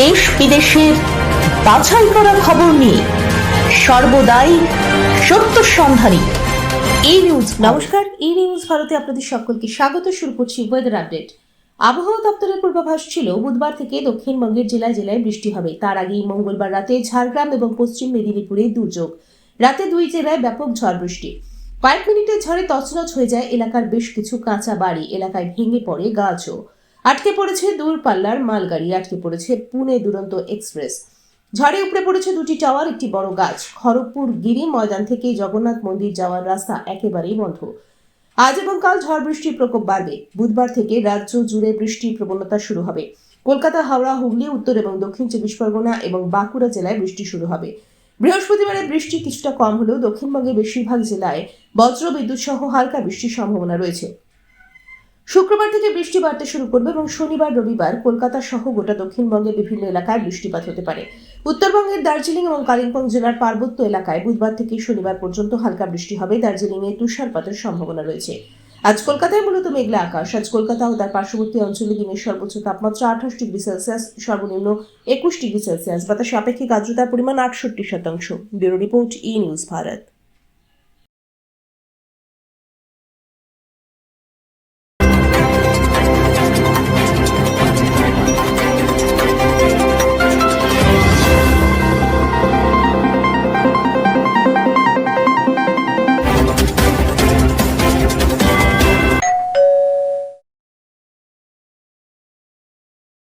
দেশ বিদেশের বাছাই করা খবর নিয়ে সর্বদাই সত্য সন্ধানী। এই নিউজ নমস্কার এই নিউজ ভারতে আপনাদের সকলকে স্বাগত। শুরু করছি ওয়েদার আপডেট আবহাওয়া দপ্তরের পূর্বাভাস ছিল, বুধবার থেকে দক্ষিণবঙ্গের জেলায় জেলায় বৃষ্টি হবে। তার আগেই মঙ্গলবার রাতে ঝাড়গ্রাম এবং পশ্চিম মেদিনীপুরে দুর্যোগ। রাতে দুই জেলায় ব্যাপক ঝড় বৃষ্টি। কয়েক মিনিটের ঝড়ে তছনছ হয়ে যায় এলাকার বেশ কিছু কাঁচা বাড়ি। এলাকায় ভেঙে পড়ে গাছও। আটকে পড়েছে দূরপাল্লার মালগাড়ি, আটকে পড়েছে পুনে দুরন্ত এক্সপ্রেস। ঝড়ে উপড়ে পড়েছে দুটি টাওয়ার, একটি বড় গাছ। খড়গপুর গিরি ময়দান থেকে জগন্নাথ মন্দির যাওয়ার রাস্তা একেবারেই বন্ধ। আজ এবং কাল ঝড় বৃষ্টির প্রকোপ বাড়বে। বুধবার থেকে রাজ্য জুড়ে বৃষ্টির প্রবণতা শুরু হবে। কলকাতা, হাওড়া, হুগলি, উত্তর এবং দক্ষিণ চব্বিশ পরগনা এবং বাঁকুড়া জেলায় বৃষ্টি শুরু হবে। বৃহস্পতিবারে বৃষ্টি কিছুটা কম হলেও দক্ষিণবঙ্গের বেশিরভাগ জেলায় বজ্র বিদ্যুৎ সহ হালকা বৃষ্টির সম্ভাবনা রয়েছে। শুক্রবার থেকে বৃষ্টি বাড়তে শুরু করবে এবং শনিবার, রবিবার কলকাতা সহ গোটা দক্ষিণবঙ্গের বিভিন্ন এলাকায় বৃষ্টিপাত হতে পারে। উত্তরবঙ্গের দার্জিলিং এবং কালিম্পং জেলার পার্বত্য এলাকায় বুধবার থেকে শনিবার পর্যন্ত হালকা বৃষ্টি হবে। দার্জিলিংয়ে তুষারপাতের সম্ভাবনা রয়েছে। আজ কলকাতায় মূলত মেঘলা আকাশ। আজ কলকাতা ও তার পার্শ্ববর্তী অঞ্চলে দিনের সর্বোচ্চ তাপমাত্রা আঠাশ ডিগ্রি সেলসিয়াস, সর্বনিম্ন একুশ ডিগ্রি সেলসিয়াস। বাতাসে আপেক্ষিক আর্দ্রতার পরিমাণ আটষট্টি শতাংশ। Bureau report E news Bharat.